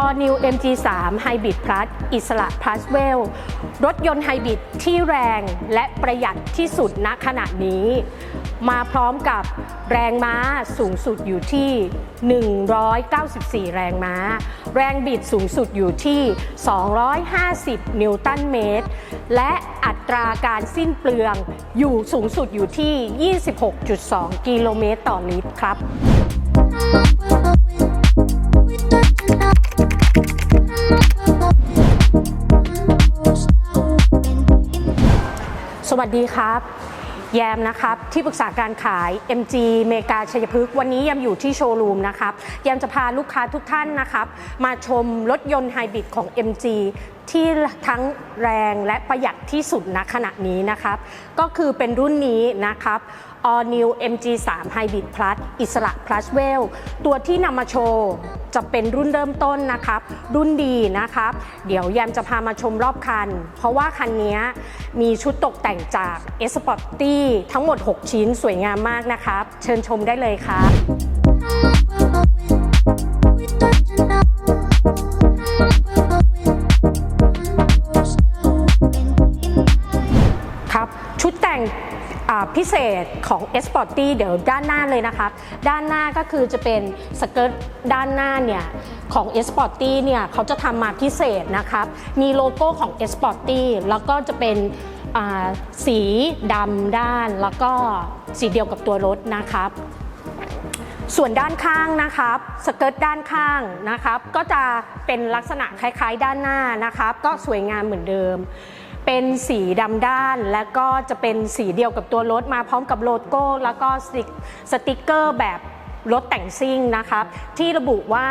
All New MG3 Hybrid Plus อิสระ Plus w e l l รถยนต์ไฮบริดที่แรงและประหยัดที่สุดณขณะนี้ มาพร้อมกับแรงม้าสูงสุดอยู่ที่ 194 แรงม้า แรงบิดสูงสุดอยู่ที่ 250 นิวตันเมตร และอัตราการสิ้นเปลืองอยู่สูงสุดอยู่ที่ 26.2 กิโลเมตรต่อลิตรครับ วัสดีครับ แยมนะครับ ที่ปรึกษาการขาย MG เมกาชัยพฤกษ์วันนี้แยมอยู่ที่โชว์รูมนะครับแยมจะพาลูกค้าทุกท่านนะครับ มาชมรถยนต์ไฮบริดของ MG ที่ทั้งแรงและประหยัดที่สุดณขณะนี้นะครับ ก็คือเป็นรุ่นนี้นะครับ All New MG3 Hybrid Plus อิสระ Plus w e l l ตัวที่นำมาโชว์ จะเป็นรุ่นเริ่มต้นนะครับ รุ่นดีนะครับ เดี๋ยวแยมจะพามาชมรอบคัน เพราะว่าคันนี้มีชุดตกแต่งจาก e s p o r t y ทั้งหมด 6 ชิ้นสวยงามมากนะครับ เชิญชมได้เลยครับ ครับชุดแต่งพิเศษของ e s p o r t y เดี๋ยวด้านหน้าเลยนะครับ ด้านหน้าก็คือจะเป็นสเกิร์ตด้านหน้าเนี่ยของ e s p o r t y เนี่ยเขาจะทำมาพิเศษนะครับ มีโลโก้ของ e s p o r t y แล้วก็จะเป็นสีดำด้าน แล้วก็สีเดียวกับตัวรถนะครับ ส่วนด้านข้างนะครับสเกิร์ตด้านข้างนะครับ ก็จะเป็นลักษณะคล้ายๆ ด้านหน้านะครับ ก็สวยงามเหมือนเดิม เป็นสีดำด้าน และก็จะเป็นสีเดียวกับตัวรถมาพร้อมกับโลโก้ แล้วก็สติ๊กสต๊กเกอร์แบบรถแต่งซิ่งนะครับที่ระบุว่า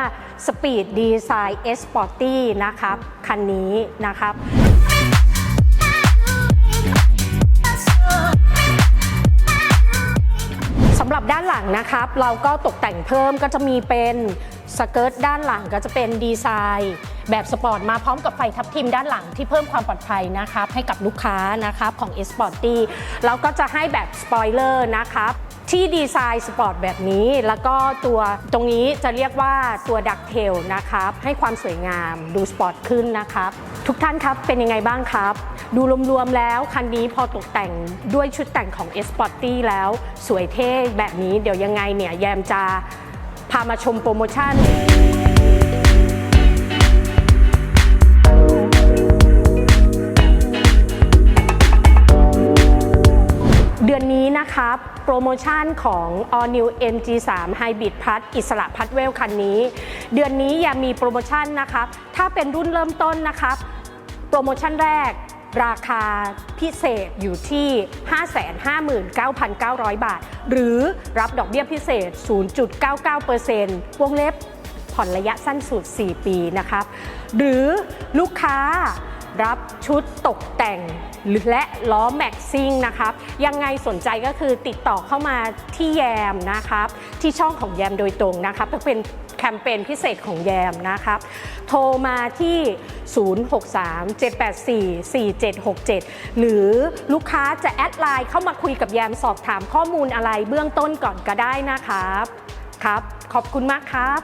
Speed Design S40 นะครับคันนี้นะครับ งนะครับ เราก็ตกแต่งเพิ่มก็จะมีเป็นสเกิร์ตด้านหลังก็จะเป็นดีไซน์แบบสปอร์ตมาพร้อมกับไฟทับทิมด้านหลังที่เพิ่มความปลอดภัยนะครับให้กับลูกค้านะครับของ e s p o r t y แล้วก็จะให้แบบสปอยเลอร์นะครับที่ดีไซน์สปอร์ตแบบนี้ แล้วก็ตัวตรงนี้จะเรียกว่าตัวดักเทลนะครับให้ความสวยงามดูสปอร์ตขึ้นนะครับ ทุกท่านครับ เป็นยังไงบ้างครับ ดูรวมๆแล้ว คันนี้พอตกแต่งด้วยชุดแต่งของ s p o r t y แล้วสวยเท่แบบนี้เดี๋ยวยังไงเนี่ยแยมจะพามาชมโปรโมชั่นเดือนนี้นะครับ โปรโมชั่นของ All New MG3 Hybrid Plus อิสระ Plus w e l l คันนี้ เดือนนี้ยังมีโปรโมชั่นนะครับ ถ้าเป็นรุ่นเริ่มต้นนะครับ โปรโมชั่นแรกราคาพิเศษอยู่ที่ 559,900 บาท หรือรับดอกเบี้ยพิเศษ 0.99%วงเล็บผ่อนระยะสั้นสุด 4 ปีนะครับ หรือลูกค้า รับชุดตกแต่งและล้อแม็กซิ่งนะครับยังไงสนใจก็คือติดต่อเข้ามาที่แยมนะครับที่ช่องของแยมโดยตรงนะครับเป็นแคมเปญพิเศษของแยมนะครับ โทรมาที่ 063-784-4767 หรือลูกค้าจะแอดไลน์เข้ามาคุยกับแยมสอบถามข้อมูลอะไรเบื้องต้นก่อนก็ได้นะครับครับ ขอบคุณมากครับ